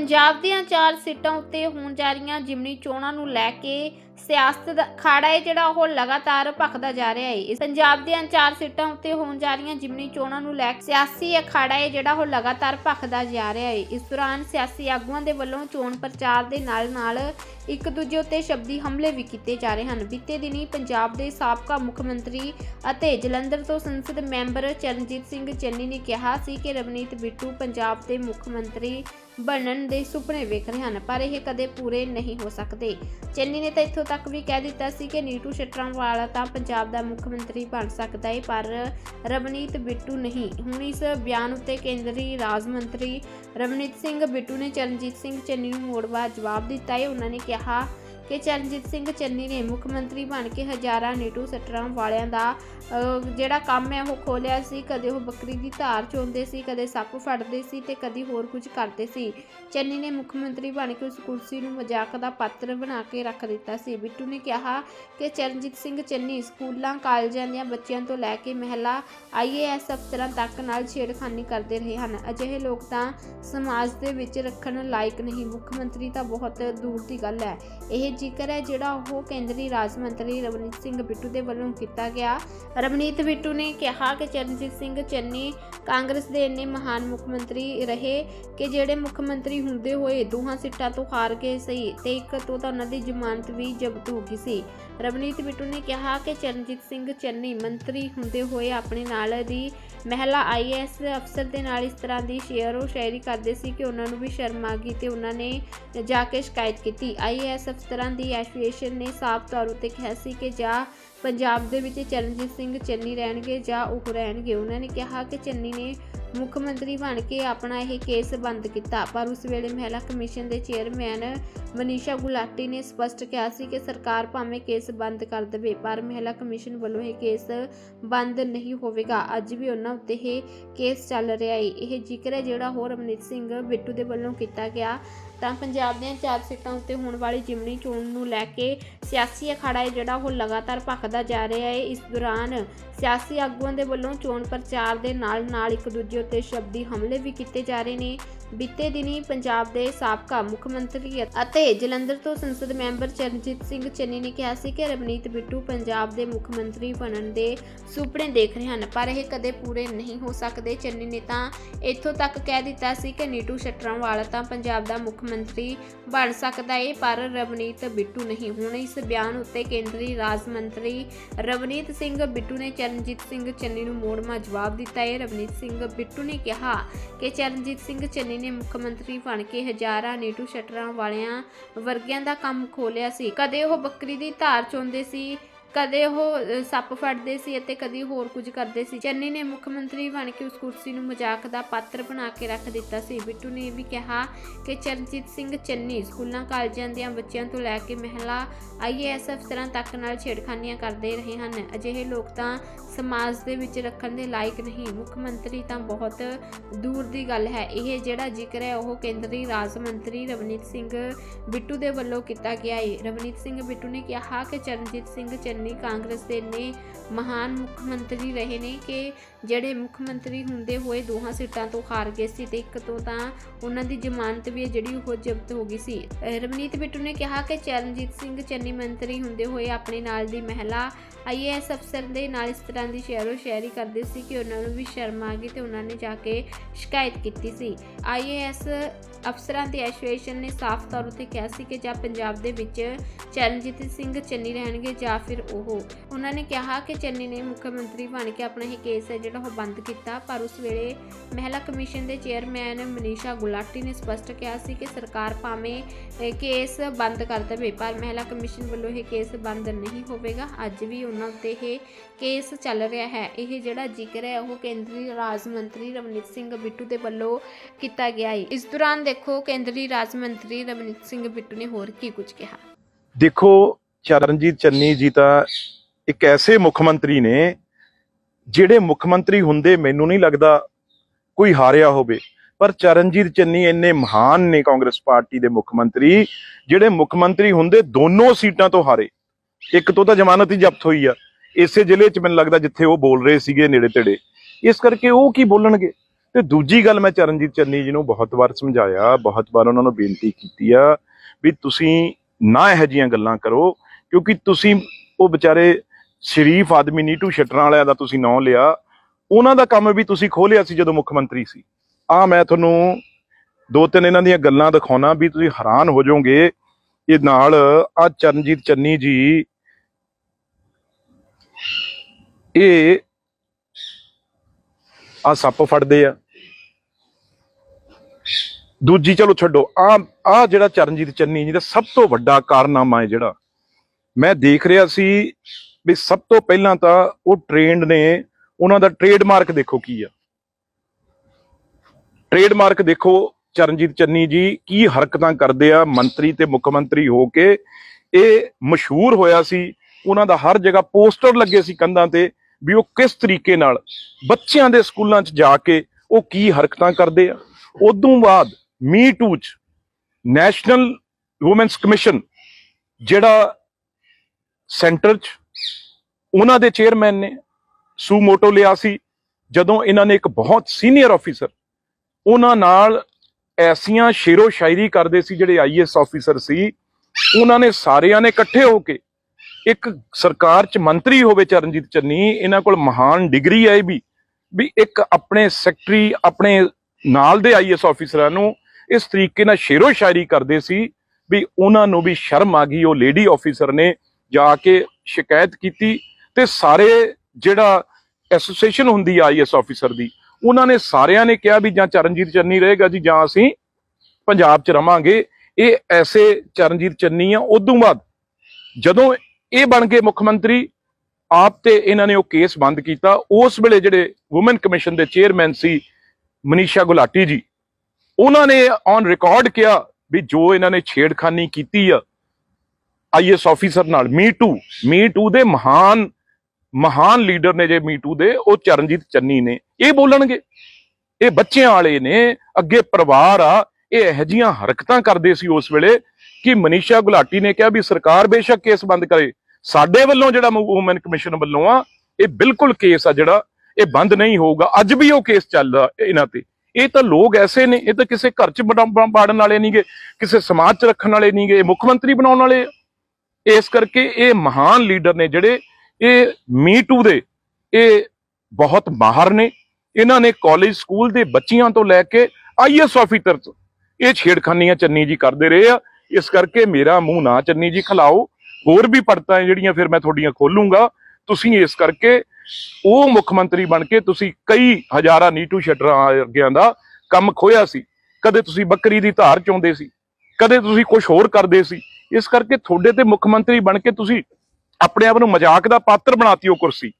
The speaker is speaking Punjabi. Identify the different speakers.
Speaker 1: ਪੰਜਾਬ ਦੀਆਂ ਚਾਰ ਸੀਟਾਂ ਉੱਤੇ ਹੋਣ ਜਾ ਰਹੀਆਂ ਜਿਮਨੀ ਚੋਣਾਂ ਨੂੰ ਲੈ ਕੇ ਸਿਆਸਤ ਦਾ ਅਖਾੜਾ ਹੈ ਜਿਹੜਾ ਉਹ ਲਗਾਤਾਰ ਭਖਦਾ ਜਾ ਰਿਹਾ ਹੈ। ਪੰਜਾਬ ਦੀਆਂ ਚਾਰ ਸੀਟਾਂ ਉੱਤੇ ਹੋਣ ਜਾ ਰਹੀਆਂ ਜਿਮਨੀ ਚੋਣਾਂ ਨੂੰ ਲੈ ਕੇ ਸਿਆਸੀ ਅਖਾੜਾ ਹੈ ਜਿਹੜਾ ਉਹ ਲਗਾਤਾਰ ਭਖਦਾ ਜਾ ਰਿਹਾ ਹੈ। ਇਸ ਦੌਰਾਨ ਸਿਆਸੀ ਆਗੂਆਂ ਦੇ ਵੱਲੋਂ ਚੋਣ ਪ੍ਰਚਾਰ ਦੇ ਨਾਲ-ਨਾਲ ਇੱਕ ਦੂਜੇ ਉੱਤੇ ਸ਼ਬਦੀ ਹਮਲੇ ਵੀ ਕੀਤੇ ਜਾ ਰਹੇ ਹਨ। ਬੀਤੇ ਦਿਨੀ ਪੰਜਾਬ ਦੇ ਸਾਬਕਾ ਮੁੱਖ ਮੰਤਰੀ ਅਤੇ ਜਲੰਧਰ ਤੋਂ ਸੰਸਦ ਮੈਂਬਰ ਚਰਨਜੀਤ ਸਿੰਘ ਚੰਨੀ ਨੇ ਕਿਹਾ ਸੀ ਕਿ ਰਵਨੀਤ ਬਿੱਟੂ ਪੰਜਾਬ ਦੇ ਮੁੱਖ ਮੰਤਰੀ ਬਣਨ ਦੇ ਸੁਪਨੇ ਵੇਖ ਰਹੇ ਹਨ, ਪਰ ਇਹ ਕਦੇ ਪੂਰੇ ਨਹੀਂ ਹੋ ਸਕਦੇ। ਚੰਨੀ ਨੇ ਤਾਂ ਇੱਥੋਂ ਤੱਕ ਵੀ ਕਹਿ ਦਿੱਤਾ ਸੀ ਕਿ ਨੀਟੂ ਸ਼ਟਰਾਂਵਾਲਾ ਤਾਂ ਪੰਜਾਬ ਦਾ ਮੁੱਖ ਮੰਤਰੀ ਬਣ ਸਕਦਾ ਹੈ ਪਰ ਰਵਨੀਤ ਬਿੱਟੂ ਨਹੀਂ। ਹੁਣ ਇਸ ਬਿਆਨ ਉੱਤੇ ਕੇਂਦਰੀ ਰਾਜ ਮੰਤਰੀ ਰਵਨੀਤ ਸਿੰਘ ਬਿੱਟੂ ਨੇ ਚਰਨਜੀਤ ਸਿੰਘ ਚੰਨੀ ਨੂੰ ਮੋੜਵਾ ਜਵਾਬ ਦਿੱਤਾ ਹੈ ਉਹਨਾਂ ਨੇ ਕਿਹਾ ਕਿ ਚਰਨਜੀਤ ਸਿੰਘ ਚੰਨੀ ਨੇ ਮੁੱਖ ਮੰਤਰੀ ਬਣ ਕੇ ਹਜ਼ਾਰਾਂ ਨੀਟੂ ਸੱਟਰਾਂ ਵਾਲਿਆਂ ਦਾ ਜਿਹੜਾ ਕੰਮ ਹੈ ਉਹ ਖੋਲਿਆ ਸੀ, ਕਦੇ ਉਹ ਬੱਕਰੀ ਦੀ ਧਾਰ ਚੋਂਦੇ ਸੀ, ਕਦੇ ਸੱਪ ਫੜਦੇ ਸੀ ਤੇ ਕਦੀ ਹੋਰ ਕੁਝ ਕਰਦੇ ਸੀ। ਚੰਨੀ ਨੇ ਮੁੱਖ ਮੰਤਰੀ ਬਣ ਕੇ ਉਸ ਕੁਰਸੀ ਨੂੰ ਮਜ਼ਾਕ ਦਾ ਪਾਤਰ ਬਣਾ ਕੇ ਰੱਖ ਦਿੱਤਾ ਸੀ। ਬਿੱਟੂ ਨੇ ਕਿਹਾ ਕਿ ਚਰਨਜੀਤ ਸਿੰਘ ਚੰਨੀ ਸਕੂਲਾਂ, ਕਾਲਜਾਂ ਦੀਆਂ ਬੱਚਿਆਂ ਤੋਂ ਲੈ ਕੇ ਮਹਿਲਾ ਆਈਏਐਸ ਅਫਸਰਾਂ ਤੱਕ ਨਾਲ ਛੇੜਖਾਨੀ ਕਰਦੇ ਰਹੇ ਹਨ। ਅਜਿਹੇ ਲੋਕ ਤਾਂ ਸਮਾਜ ਦੇ ਵਿੱਚ ਰੱਖਣ ਲਾਇਕ ਨਹੀਂ। ਮੁੱਖ ਮੰਤਰੀ ਤਾਂ ਬਹੁਤ ਦੂਰ ਦੀ ਗੱਲ ਹੈ। ਇਹ ਜ਼ਿਕਰ ਹੈ, ਜਿਹੜਾ ਉਹ ਕੇਂਦਰੀ ਰਾਜ ਮੰਤਰੀ ਰਵਨੀਤ ਸਿੰਘ ਬਿੱਟੂ ਦੇ ਵੱਲੋਂ ਕੀਤਾ ਗਿਆ। ਰਵਨੀਤ ਬਿੱਟੂ ਨੇ ਕਿਹਾ ਕਿ ਚਰਨਜੀਤ ਸਿੰਘ ਚੰਨੀ ਕਾਂਗਰਸ ਦੇ ਇੰਨੇ ਮਹਾਨ ਮੁੱਖ ਮੰਤਰੀ ਰਹੇ ਕਿ ਜਿਹੜੇ ਮੁੱਖ ਮੰਤਰੀ ਹੁੰਦੇ ਹੋਏ ਦੋਹਾਂ ਸੀਟਾਂ ਤੋਂ ਹਾਰ ਗਏ ਸਹੀ ਤੇ ਇੱਕ ਤੋਂ ਤਾਂ ਉਹਨਾਂ ਦੀ ਜ਼ਮਾਨਤ ਵੀ ਜ਼ਬਤ ਹੋ ਗਈ ਸੀ। ਰਵਨੀਤ ਬਿੱਟੂ ਨੇ ਕਿਹਾ ਕਿ ਚਰਨਜੀਤ ਸਿੰਘ ਚੰਨੀ ਮੰਤਰੀ ਹੁੰਦੇ ਹੋਏ ਆਪਣੇ ਨਾਲ ਦੀ ਮਹਿਲਾ ਆਈਐਸ ਅਫਸਰ ਦੇ ਨਾਲ ਇਸ ਤਰ੍ਹਾਂ ਦੀ ਸ਼ੇਅਰੋ ਸ਼ਾਇਰੀ ਕਰਦੇ ਸੀ ਕਿ ਉਹਨਾਂ ਨੂੰ ਵੀ ਸ਼ਰਮ ਆ ਗਈ ਤੇ ਉਹਨਾਂ ਨੇ ਜਾ ਕੇ ਸ਼ਿਕਾਇਤ ਕੀਤੀ। ਆਈਐਸ ਅਫਸਰਾਂ ਦੀ ਐਸੋਸੀਏਸ਼ਨ ਨੇ ਸਾਫ਼ ਤੌਰ ਉੱਤੇ ਕਿਹਾ ਸੀ ਕਿ ਜਾਂ ਪੰਜਾਬ ਦੇ ਵਿੱਚ ਚਰਨਜੀਤ ਸਿੰਘ ਚੰਨੀ ਰਹਿਣਗੇ ਜਾਂ ਉਹ ਰਹਿਣਗੇ, ਉਹਨਾਂ ਨੇ ਕਿਹਾ ਕਿ ਚੰਨੀ ਨੇ ਮੁੱਖ ਮੰਤਰੀ ਬਣ ਕੇ ਆਪਣਾ ਇਹ ਕੇਸ ਬੰਦ ਕੀਤਾ, ਪਰ ਉਸ ਵੇਲੇ ਮਹਿਲਾ ਕਮਿਸ਼ਨ ਦੇ ਚੇਅਰਮੈਨ ਮਨੀਸ਼ਾ ਗੁਲਾਟੀ ਨੇ ਸਪਸ਼ਟ ਕਿਹਾ ਸੀ ਕਿ ਸਰਕਾਰ ਭਾਵੇਂ ਕੇਸ ਬੰਦ ਕਰ ਦੇਵੇ, ਪਰ ਮਹਿਲਾ ਕਮਿਸ਼ਨ ਵੱਲੋਂ ਇਹ ਕੇਸ ਬੰਦ ਨਹੀਂ ਹੋਵੇਗਾ। ਅੱਜ ਵੀ ਉਹਨਾਂ ਉੱਤੇ ਇਹ ਕੇਸ ਚੱਲ ਰਿਹਾ ਹੈ ਇਹ ਜ਼ਿਕਰ ਹੈ ਜਿਹੜਾ ਹੋਰ ਰਮਨੀਤ ਸਿੰਘ ਬਿੱਟੂ ਦੇ ਵੱਲੋਂ ਕੀਤਾ ਗਿਆ। ਤਾਂ ਪੰਜਾਬ ਦੀਆਂ ਚਾਰ ਸੀਟਾਂ ਉੱਤੇ ਹੋਣ ਵਾਲੀ ਜਿਮਨੀ ਚੋਣ ਨੂੰ ਲੈ ਕੇ ਸਿਆਸੀ ਅਖਾੜਾ ਹੈ ਜਿਹੜਾ ਉਹ ਲਗਾਤਾਰ ਭਖਦਾ ਜਾ ਰਿਹਾ ਹੈ। ਇਸ ਦੌਰਾਨ ਸਿਆਸੀ ਆਗੂਆਂ ਦੇ ਵੱਲੋਂ ਚੋਣ ਪ੍ਰਚਾਰ ਦੇ ਨਾਲ-ਨਾਲ ਇੱਕ ਦੂਜੇ ਉੱਤੇ ਸ਼ਬਦੀ ਹਮਲੇ ਵੀ ਕੀਤੇ ਜਾ ਰਹੇ ਨੇ। ਬੀਤੇ ਦਿਨੀ ਪੰਜਾਬ ਦੇ ਸਾਬਕਾ ਮੁੱਖ ਮੰਤਰੀ ਅਤੇ ਜਲੰਧਰ ਤੋਂ ਸੰਸਦ ਮੈਂਬਰ ਚਰਨਜੀਤ ਸਿੰਘ ਚੰਨੀ ਨੇ ਕਿਹਾ ਸੀ ਕਿ ਰਵਨੀਤ ਬਿੱਟੂ ਪੰਜਾਬ ਦੇ ਮੁੱਖ ਮੰਤਰੀ ਬਣਨ ਦੇ ਸੁਪਨੇ ਦੇਖ ਰਹੇ ਹਨ, ਪਰ ਇਹ ਕਦੇ ਪੂਰੇ ਨਹੀਂ ਹੋ ਸਕਦੇ। ਚੰਨੀ ਨੇ ਤਾਂ ਇੱਥੋਂ ਤੱਕ ਕਹਿ ਦਿੱਤਾ ਸੀ ਕਿ ਨੀਟੂ ਸ਼ਟਰਾਂਵਾਲਾ ਤਾਂ ਪੰਜਾਬ ਦਾ ਮੁੱਖ ਮੰਤਰੀ ਬਣ ਸਕਦਾ ਏ, ਪਰ ਰਵਨੀਤ ਬਿੱਟੂ ਨਹੀਂ। ਹੁਣ ਇਸ ਬਿਆਨ ਉੱਤੇ ਕੇਂਦਰੀ ਰਾਜ ਮੰਤਰੀ ਰਵਨੀਤ ਸਿੰਘ ਬਿੱਟੂ ਨੇ ਚਰਨਜੀਤ ਸਿੰਘ ਚੰਨੀ ਨੂੰ ਮੋੜਮਾ ਜਵਾਬ ਦਿੱਤਾ ਏ। ਰਵਨੀਤ ਸਿੰਘ ਬਿੱਟੂ ਨੇ ਕਿਹਾ ਕਿ ਚਰਨਜੀਤ ਸਿੰਘ ਚੰਨੀ ਨੇ ਮੁੱਖ ਮੰਤਰੀ ਬਣ ਕੇ ਹਜ਼ਾਰਾਂ ਨੀਟੂ ਸ਼ਟਰਾਂ ਵਾਲਿਆਂ ਵਰਗਿਆਂ ਦਾ ਕੰਮ ਖੋਲਿਆ ਸੀ। ਕਦੇ ਉਹ ਬੱਕਰੀ ਦੀ ਧਾਰ ਚੋਂਦੇ ਸੀ ਕਦੇ ਉਹ ਸੱਪ ਫੜਦੇ ਸੀ ਅਤੇ ਕਦੀ ਹੋਰ ਕੁਝ ਕਰਦੇ ਸੀ। ਚੰਨੀ ਨੇ ਮੁੱਖ ਮੰਤਰੀ ਬਣ ਕੇ ਉਸ ਕੁਰਸੀ ਨੂੰ ਮਜ਼ਾਕ ਦਾ ਪਾਤਰ ਬਣਾ ਕੇ ਰੱਖ ਦਿੱਤਾ ਸੀ। ਬਿੱਟੂ ਨੇ ਇਹ ਵੀ ਕਿਹਾ ਕਿ ਚਰਨਜੀਤ ਸਿੰਘ ਚੰਨੀ ਸਕੂਲਾਂ, ਕਾਲਜਾਂ ਦੀਆਂ ਬੱਚਿਆਂ ਤੋਂ ਲੈ ਕੇ ਮਹਿਲਾ ਆਈਏਐਸ ਅਫਸਰਾਂ ਤੱਕ ਨਾਲ ਛੇੜਖਾਨੀਆਂ ਕਰਦੇ ਰਹੇ ਹਨ। ਅਜਿਹੇ ਲੋਕ ਤਾਂ ਸਮਾਜ ਦੇ ਵਿੱਚ ਰੱਖਣ ਦੇ ਲਾਇਕ ਨਹੀਂ। ਮੁੱਖ ਮੰਤਰੀ ਤਾਂ ਬਹੁਤ ਦੂਰ ਦੀ ਗੱਲ ਹੈ। ਇਹ ਜਿਹੜਾ ਜ਼ਿਕਰ ਹੈ, ਉਹ ਕੇਂਦਰੀ ਰਾਜ ਮੰਤਰੀ ਰਵਨੀਤ ਸਿੰਘ ਬਿੱਟੂ ਦੇ ਵੱਲੋਂ ਕੀਤਾ ਗਿਆ ਹੈ ਰਵਨੀਤ ਸਿੰਘ ਬਿੱਟੂ ਨੇ ਕਿਹਾ ਕਿ ਚਰਨਜੀਤ ਸਿੰਘ ਚੰਨੀ ਕਾਂਗਰਸ ਦੇ ਨੇ ਮਹਾਨ ਮੁੱਖ ਮੰਤਰੀ ਰਹੇ ਨੇ ਕਿ ਜਿਹੜੇ ਮੁੱਖ ਮੰਤਰੀ ਹੁੰਦੇ ਹੋਏ ਦੋਹਾਂ ਸੀਟਾਂ ਤੋਂ ਹਾਰ ਗਏ ਸੀ ਤੇ ਇੱਕ ਤੋਂ ਤਾਂ ਉਹਨਾਂ ਦੀ ਜ਼ਮਾਨਤ ਵੀ ਹੈ ਜਿਹੜੀ ਉਹ ਜ਼ਬਤ ਹੋ ਗਈ ਸੀ। ਰਵਨੀਤ ਬਿੱਟੂ ਨੇ ਕਿਹਾ ਕਿ ਚਰਨਜੀਤ ਸਿੰਘ ਚੰਨੀ ਮੰਤਰੀ ਹੁੰਦੇ ਹੋਏ ਆਪਣੇ ਨਾਲ ਦੀ ਮਹਿਲਾ ਆਈਏਐਸ ਅਫਸਰ ਦੇ ਨਾਲ ਇਸ ਤਰ੍ਹਾਂ ਦੀ ਸ਼ਹਿਰੋ ਸ਼ਹਿਰੀ ਕਰਦੇ ਸੀ ਕਿ ਉਹਨਾਂ ਨੂੰ ਵੀ ਸ਼ਰਮ ਆ ਗਈ ਤੇ ਉਹਨਾਂ ਨੇ ਜਾ ਕੇ ਸ਼ਿਕਾਇਤ ਕੀਤੀ ਸੀ। ਆਈਏਐਸ ਅਫਸਰਾਂ ਦੀ ਐਸੋਸੀਏਸ਼ਨ ਨੇ ਸਾਫ਼ ਤੌਰ ਉੱਤੇ ਕਿਹਾ ਸੀ ਕਿ ਜਾਂ ਪੰਜਾਬ ਦੇ ਵਿੱਚ ਚਰਨਜੀਤ ਸਿੰਘ ਚੰਨੀ ਰਹਿਣਗੇ ਜਾਂ ਫਿਰ ਉਹ ਉਹਨਾਂ ਨੇ ਕਿਹਾ ਕਿ ਚੰਨੀ ਨੇ ਮੁੱਖ ਮੰਤਰੀ ਬਣ ਕੇ ਆਪਣਾ ਇਹ ਕੇਸ ਹੈ ਜਿਹੜਾ ਉਹ ਬੰਦ ਕੀਤਾ, ਪਰ ਉਸ ਵੇਲੇ ਮਹਿਲਾ ਕਮਿਸ਼ਨ ਦੇ ਚੇਅਰਮੈਨ ਮਨੀਸ਼ਾ ਗੁਲਾਟੀ ਨੇ ਸਪਸ਼ਟ ਕਿਹਾ ਸੀ ਕਿ ਸਰਕਾਰ ਭਾਵੇਂ ਕੇਸ ਬੰਦ ਕਰ ਦੇਵੇ, ਪਰ ਮਹਿਲਾ ਕਮਿਸ਼ਨ ਵੱਲੋਂ ਇਹ ਕੇਸ ਬੰਦ ਨਹੀਂ ਹੋਵੇਗਾ। ਅੱਜ ਵੀ ਉਹਨਾਂ ਉੱਤੇ ਇਹ ਕੇਸ ਚੱਲ ਰਿਹਾ ਹੈ। ਇਹ ਜਿਹੜਾ ਜ਼ਿਕਰ ਹੈ, ਉਹ ਕੇਂਦਰੀ ਰਾਜ ਮੰਤਰੀ ਰਵਨੀਤ ਸਿੰਘ ਬਿੱਟੂ ਦੇ ਵੱਲੋਂ ਕੀਤਾ ਗਿਆ ਹੈ। ਇਸ ਦੌਰਾਨ ਦੇਖੋ, ਕੇਂਦਰੀ ਰਾਜ ਮੰਤਰੀ ਰਵਨੀਤ ਸਿੰਘ ਬਿੱਟੂ ਨੇ ਹੋਰ ਕੀ ਕੁਝ ਕਿਹਾ?
Speaker 2: ਦੇਖੋ ਚਰਨਜੀਤ ਚੰਨੀ ਜੀ ਤਾਂ ਇੱਕ ਐਸੇ ਮੁੱਖ ਮੰਤਰੀ ਨੇ, ਜਿਹੜੇ ਮੁੱਖ ਮੰਤਰੀ ਹੁੰਦੇ ਮੈਨੂੰ ਨਹੀਂ ਲੱਗਦਾ ਕੋਈ ਹਾਰਿਆ ਹੋਵੇ। ਪਰ ਚਰਨਜੀਤ ਚੰਨੀ ਇੰਨੇ ਮਹਾਨ ਨੇ ਕਾਂਗਰਸ ਪਾਰਟੀ ਦੇ ਮੁੱਖ ਮੰਤਰੀ, ਜਿਹੜੇ ਮੁੱਖ ਮੰਤਰੀ ਹੁੰਦੇ ਦੋਨੋਂ ਸੀਟਾਂ ਤੋਂ ਹਾਰੇ। ਇੱਕ ਤੋਂ ਤਾਂ ਜ਼ਮਾਨਤ ਹੀ ਜ਼ਬਤ ਹੋਈ ਆ। ਇਸੇ ਜ਼ਿਲ੍ਹੇ 'ਚ ਮੈਨੂੰ ਲੱਗਦਾ ਜਿੱਥੇ ਉਹ ਬੋਲ ਰਹੇ ਸੀਗੇ ਨੇੜੇ ਤੇੜੇ। ਇਸ ਕਰਕੇ ਉਹ ਕੀ ਬੋਲਣਗੇ? ਤੇ ਦੂਜੀ ਗੱਲ ਮੈਂ ਚਰਨਜੀਤ ਚੰਨੀ ਜੀ ਨੂੰ ਬਹੁਤ ਵਾਰ ਸਮਝਾਇਆ, ਬਹੁਤ ਵਾਰ ਉਹਨਾਂ ਨੂੰ ਬੇਨਤੀ ਕੀਤੀ ਆ ਵੀ ਤੁਸੀਂ ਨਾ ਇਹੋ ਜਿਹੀਆਂ ਗੱਲਾਂ ਕਰੋ। ਕਿਉਂਕਿ ਤੁਸੀਂ ਉਹ ਵਿਚਾਰੇ ਸ਼ਰੀਫ ਆਦਮੀ ਨੀਟੂ ਸ਼ਟਰਾਂ ਵਾਲਿਆਂ ਦਾ ਤੁਸੀਂ ਨਾਂ ਲਿਆ, ਉਹਨਾਂ ਦਾ ਕੰਮ ਵੀ ਤੁਸੀਂ ਖੋਲਿਆ ਸੀ ਜਦੋਂ ਮੁੱਖ ਮੰਤਰੀ ਸੀ। ਆ ਮੈਂ ਤੁਹਾਨੂੰ ਦੋ ਤਿੰਨ ਇਹਨਾਂ ਦੀਆਂ ਗੱਲਾਂ ਦਿਖਾਉਣਾ ਵੀ ਤੁਸੀਂ ਹੈਰਾਨ ਹੋ ਜਾਓਗੇ। ਇਹ ਨਾਲ ਆ ਚਰਨਜੀਤ ਚੰਨੀ ਜੀ, ਇਹ ਆ ਸੱਪ ਫੜਦੇ ਆ। ਦੂਜੀ, ਚਲੋ ਛੱਡੋ ਆ ਆ ਜਿਹੜਾ ਚਰਨਜੀਤ ਚੰਨੀ ਜੀ ਦਾ ਸਭ ਤੋਂ ਵੱਡਾ ਕਾਰਨਾਮਾ ਹੈ ਜਿਹੜਾ। ਮੈਂ ਦੇਖ ਰਿਹਾ ਸੀ ਵੀ ਸਭ ਤੋਂ ਪਹਿਲਾਂ ਤਾਂ ਉਹ ਟ੍ਰੇਨਡ ਨੇ ਉਹਨਾਂ ਦਾ ਟ੍ਰੇਡਮਾਰਕ ਦੇਖੋ ਕੀ ਆ। ਟ੍ਰੇਡਮਾਰਕ ਦੇਖੋ ਚਰਨਜੀਤ ਚੰਨੀ ਜੀ ਕੀ ਹਰਕਤਾਂ ਕਰਦੇ ਆ, ਮੰਤਰੀ ਤੇ ਮੁੱਖ ਮੰਤਰੀ ਹੋ ਕੇ। ਇਹ ਮਸ਼ਹੂਰ ਹੋਇਆ ਸੀ, ਉਹਨਾਂ ਦਾ ਹਰ ਜਗ੍ਹਾ ਪੋਸਟਰ ਲੱਗੇ ਸੀ ਕੰਧਾਂ ਤੇ ਵੀ ਉਹ ਕਿਸ ਤਰੀਕੇ ਨਾਲ ਬੱਚਿਆਂ ਦੇ ਸਕੂਲਾਂ 'ਚ ਜਾ ਕੇ ਉਹ ਕੀ ਹਰਕਤਾਂ ਕਰਦੇ ਆ। ਉਦੋਂ ਬਾਅਦ ਮੀ ਟੂ 'ਚ ਨੈਸ਼ਨਲ ਔਮਨਸ ਕਮਿਸ਼ਨ ਜਿਹੜਾ ਸੈਂਟਰ 'ਚ ਉਹਨਾਂ ਦੇ ਚੇਅਰਮੈਨ ਨੇ ਸੂ ਮੋਟੋ ਲਿਆ ਸੀ। ਜਦੋਂ ਇਹਨਾਂ ਨੇ ਇੱਕ ਬਹੁਤ ਸੀਨੀਅਰ ਆਫੀਸਰ ਉਹਨਾਂ ਨਾਲ ਐਸੀਆਂ ਸ਼ੇਰੋ ਸ਼ਾਇਰੀ ਕਰਦੇ ਸੀ, ਜਿਹੜੇ ਆਈਐਸ ਆਫੀਸਰ ਸੀ, ਉਹਨਾਂ ਨੇ ਸਾਰਿਆਂ ਨੇ ਇਕੱਠੇ ਹੋ ਕੇ ਇੱਕ ਸਰਕਾਰ ਚ ਮੰਤਰੀ ਹੋਵੇ ਚਰਨਜੀਤ ਚੰਨੀ, ਇਹਨਾਂ ਕੋਲ ਮਹਾਨ ਡਿਗਰੀ ਹੈ ਵੀ ਵੀ ਇੱਕ ਆਪਣੇ ਸੈਕਟਰੀ, ਆਪਣੇ ਨਾਲ ਦੇ ਆਈਐਸ ਆਫੀਸਰਾਂ ਨੂੰ ਇਸ ਤਰੀਕੇ ਨਾਲ ਸ਼ੇਰੋ ਸ਼ਾਇਰੀ ਕਰਦੇ ਸੀ, ਵੀ ਉਹਨਾਂ ਨੂੰ ਵੀ ਸ਼ਰਮ ਆ ਗਈ, ਉਹ ਲੇਡੀ ਆਫੀਸਰ ਨੇ ਜਾ ਕੇ ਸ਼ਿਕਾਇਤ ਕੀਤੀ ਤੇ ਸਾਰੇ ਜਿਹੜਾ ਐਸੋਸੀਏਸ਼ਨ ਹੁੰਦੀ ਆ ਆਈਐਸ ਆਫੀਸਰ ਦੀ, ਉਹਨਾਂ ਨੇ ਸਾਰਿਆਂ ਨੇ ਕਿਹਾ ਵੀ ਜਾਂ ਚਰਨਜੀਤ ਚੰਨੀ ਰਹੇਗਾ ਜੀ ਜਾਂ ਅਸੀਂ ਪੰਜਾਬ 'ਚ ਰਵਾਂਗੇ। ਇਹ ਐਸੇ ਚਰਨਜੀਤ ਚੰਨੀ ਆ, ਉਦੋਂ ਬਾਅਦ ਜਦੋਂ ਇਹ ਬਣ ਗਏ ਮੁੱਖ ਮੰਤਰੀ ਆਪ ਤੇ ਇਹਨਾਂ ਨੇ ਉਹ ਕੇਸ ਬੰਦ ਕੀਤਾ, ਉਸ ਵੇਲੇ ਜਿਹੜੇ ਔਮਨ ਕਮਿਸ਼ਨ ਦੇ ਚੇਅਰਮੈਨ ਸੀ ਮਨੀਸ਼ਾ ਗੁਲਾਟੀ ਜੀ, ਉਹਨਾਂ ਨੇ ਔਨ ਰਿਕਾਰਡ ਕਿਹਾ ਵੀ ਜੋ ਇਹਨਾਂ ਨੇ ਛੇੜਖਾਨੀ ਕੀਤੀ ਆ ਆਈਐਸ ਆਫੀਸਰ ਨਾਲ, ਮੀ ਟੂ ਮੀ ਟੂ ਦੇ ਮਹਾਨ ਮਹਾਨ ਲੀਡਰ ਨੇ ਜੇ ਮੀ ਟੂ ਦੇ, ਉਹ ਚਰਨਜੀਤ ਚੰਨੀ ਨੇ। ਇਹ ਬੋਲਣਗੇ। ਇਹ ਬੱਚਿਆਂ ਵਾਲੇ ਨੇ, ਅੱਗੇ ਪਰਿਵਾਰ ਆ, ਇਹ ਇਹੋ ਜਿਹੀਆਂ ਹਰਕਤਾਂ ਕਰਦੇ ਸੀ ਉਸ ਵੇਲੇ ਕਿ ਮਨੀਸ਼ਾ ਗੁਲਾਟੀ ਨੇ ਕਿਹਾ ਵੀ ਸਰਕਾਰ ਬੇਸ਼ੱਕ ਕੇਸ ਬੰਦ ਕਰੇ। ਸਾਡੇ ਵੱਲੋਂ ਜਿਹੜਾ ਵੂਮਨ ਕਮਿਸ਼ਨ ਵੱਲੋਂ ਆ, ਇਹ ਬਿਲਕੁਲ ਕੇਸ ਆ ਜਿਹੜਾ, ਇਹ ਬੰਦ ਨਹੀਂ ਹੋਊਗਾ। ਅੱਜ ਵੀ ਉਹ ਕੇਸ ਚੱਲਦਾ ਇਹਨਾਂ ਤੇ। ਇਹ ਤਾਂ ਲੋਕ ਐਸੇ ਨੇ, ਇਹ ਤਾਂ ਕਿਸੇ ਘਰ ਚ ਬਣਾ- ਬਣਾ- ਬਾੜਨ ਵਾਲੇ ਨਹੀਂਗੇ, ਕਿਸੇ ਸਮਾਜ ਚ ਰੱਖਣ ਵਾਲੇ ਨਹੀਂਗੇ ਇਹ ਮੁੱਖ ਮੰਤਰੀ ਬਣਾਉਣ ਵਾਲੇ ਆ। ਇਸ ਕਰਕੇ ਇਹ ਮਹਾਨ ਲੀਡਰ ਨੇ ਜਿਹੜੇ ਇਹ ਮੀ ਟੂ ਦੇ ਇਹ ਬਹੁਤ ਮਾਹਰ ਨੇ। ਇਹਨਾਂ ਨੇ ਕਾਲਜ ਸਕੂਲ ਦੇ ਬੱਚਿਆਂ ਤੋਂ ਲੈ ਕੇ ਆਈਐਸ ਆਫੀਸਰ ਤੋਂ ਇਹ ਛੇੜਖਾਨੀਆਂ ਚੰਨੀ ਜੀ ਕਰਦੇ ਰਹੇ ਆ। ਇਸ ਕਰਕੇ ਮੇਰਾ ਮੂੰਹ ਨਾ ਚੰਨੀ ਜੀ ਖਲਾਓ। ਹੋਰ ਵੀ ਪੜਤਾਂ ਜਿਹੜੀਆਂ ਫਿਰ ਮੈਂ ਤੁਹਾਡੀਆਂ ਖੋਲੂੰਗਾ। ਤੁਸੀਂ ਇਸ ਕਰਕੇ ਉਹ ਮੁੱਖ ਮੰਤਰੀ ਬਣ ਕੇ ਤੁਸੀਂ ਕਈ ਹਜ਼ਾਰਾਂ ਨੀਟੂ ਸ਼ਟਰਾਂ ਵਰਗਿਆਂ ਦਾ ਕੰਮ ਖੋਇਆ ਸੀ। ਕਦੇ ਤੁਸੀਂ ਬੱਕਰੀ ਦੀ ਧਾਰ ਚੋਂਦੇ ਸੀ। ਕਦੇ ਤੁਸੀਂ ਕੁਝ ਹੋਰ ਕਰਦੇ ਸੀ। ਇਸ ਕਰਕੇ ਤੁਹਾਡੇ ਤੇ ਮੁੱਖ ਮੰਤਰੀ ਬਣ ਕੇ ਤੁਸੀਂ ਆਪਣੇ ਆਪ ਨੂੰ ਮਜ਼ਾਕ ਦਾ ਪਾਤਰ ਬਣਾਤੀ ਉਹ ਕੁਰਸੀ।